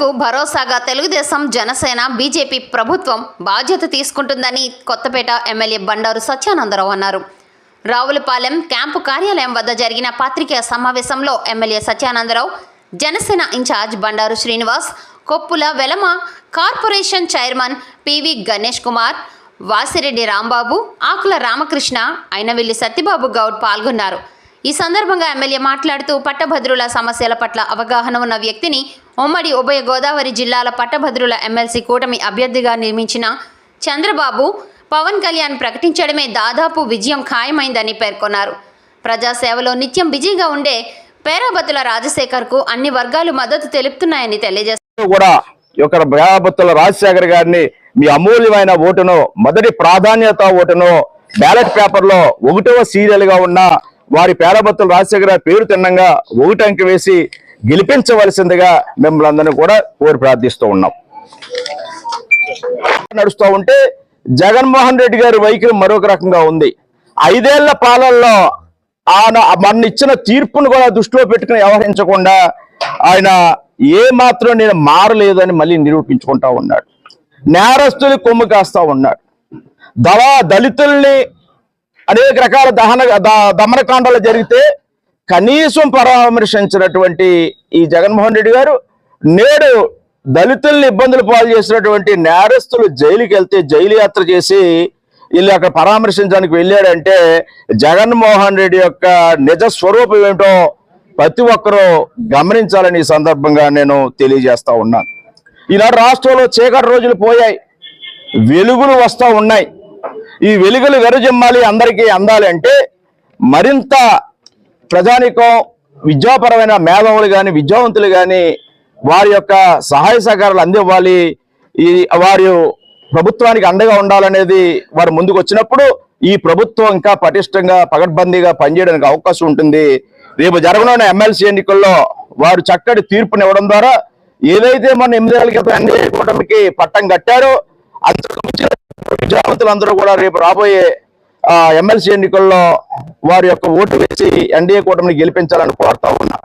ప్రజలకు భరోసాగా తెలుగుదేశం జనసేన బీజేపీ ప్రభుత్వం బాధ్యత తీసుకుంటుందని కొత్తపేట ఎమ్మెల్యే బండారు సత్యానందరావు అన్నారు. రావులపాలెం క్యాంపు కార్యాలయం వద్ద జరిగిన పాత్రికేయ సమావేశంలో MLA Satyanandarao Janasena in-charge Bandaru Srinivas Koppula Velama corporation chairman P V Ganesh Kumar Vasireddy Rambabu Akula Ramakrishna Ainavilli Satyababu Goud పాల్గొన్నారు. ఈ సందర్భంగా ఎమ్మెల్యే మాట్లాడుతూ పట్టభద్రుల సమస్యల పట్ల అవగాహన ఉన్న వ్యక్తిని ఉమ్మడి ఉభయ గోదావరి జిల్లాల పట్టభద్రుల ఎమ్మెల్సీ కూటమి అభ్యర్థిగా నియమించిన చంద్రబాబు పవన్ కళ్యాణ్ ప్రకటించడమే దాదాపు విజయం ఖాయమైందని పేర్కొన్నారు. ప్రజాసేవలో నిత్యం బిజీగా ఉండే పేరాబతుల రాజశేఖర్కు అన్ని వర్గాలు మద్దతు తెలుపుతున్నాయని తెలియజేస్తారు కూడా ఈ యొక్క రాజశేఖర్ గారిని మీ అమూల్యమైన ఓటును మొదటి ప్రాధాన్యత ఓటును బ్యాలెట్ పేపర్లో ఒకటవ సీరియల్గా ఉన్న వారి పేరబత్తుల రాజశేఖర గారి పేరు తిన్నంగా ఒకటి వేసి గెలిపించవలసిందిగా మిమ్మల్ని అందరినీ కూడా కోరి ప్రార్థిస్తూ ఉన్నాం. నడుస్తూ ఉంటే జగన్మోహన్ రెడ్డి గారి వైఖరి మరొక రకంగా ఉంది. ఐదేళ్ళ పాలనలో ఆయన మన ఇచ్చిన తీర్పును కూడా దృష్టిలో పెట్టుకుని వ్యవహరించకుండా ఆయన ఏ మాత్రం నేను మారలేదని మళ్ళీ నిరూపించుకుంటా ఉన్నాడు. నేరస్తుని కొమ్ము కాస్తా ఉన్నాడు. దళా దళితుల్ని అనేక రకాల దహన ద- జరిగితే కనీసం పరామర్శించినటువంటి ఈ జగన్మోహన్ రెడ్డి గారు నేడు దళితుల్ని ఇబ్బందులు పాలు చేసినటువంటి నేరస్తులు జైలుకి వెళ్తే జైలు యాత్ర చేసి వీళ్ళు అక్కడ పరామర్శించడానికి వెళ్ళాడంటే జగన్మోహన్ రెడ్డి యొక్క నిజ స్వరూపం ఏమిటో ప్రతి ఒక్కరూ గమనించాలని ఈ సందర్భంగా నేను తెలియజేస్తా ఉన్నాను. ఈనాడు రాష్ట్రంలో చీకటి రోజులు పోయాయి వెలుగులు వస్తూ ఉన్నాయి. ఈ వెలుగులు వెరజిమ్మాలి అందరికీ అందాలి అంటే మరింత ప్రజానికం విద్యాపరమైన మేధావులు కానీ విద్యావంతులు కానీ వారి యొక్క సహాయ సహకారాలు అందివ్వాలి. ఈ వారి ప్రభుత్వానికి అండగా ఉండాలనేది వారు ముందుకు వచ్చినప్పుడు ఈ ప్రభుత్వం ఇంకా పటిష్టంగా పగడ్బందీగా పనిచేయడానికి అవకాశం ఉంటుంది. రేపు జరగనున్న ఎమ్మెల్సీ ఎన్నికల్లో వారు చక్కటి తీర్పునివ్వడం ద్వారా ఏదైతే మన ఎనిమిదేళ్ళ క్రితం ఎన్డీఏ కూటమికి పట్టం కట్టారో అంతకు మించిన విద్యావంతులందరూ కూడా రేపు రాబోయే ఎమ్మెల్సీ ఎన్నికల్లో వారి యొక్క ఓటు వేసి ఎన్డీఏ కూటమిని గెలిపించాలని కోరుతా ఉన్నా.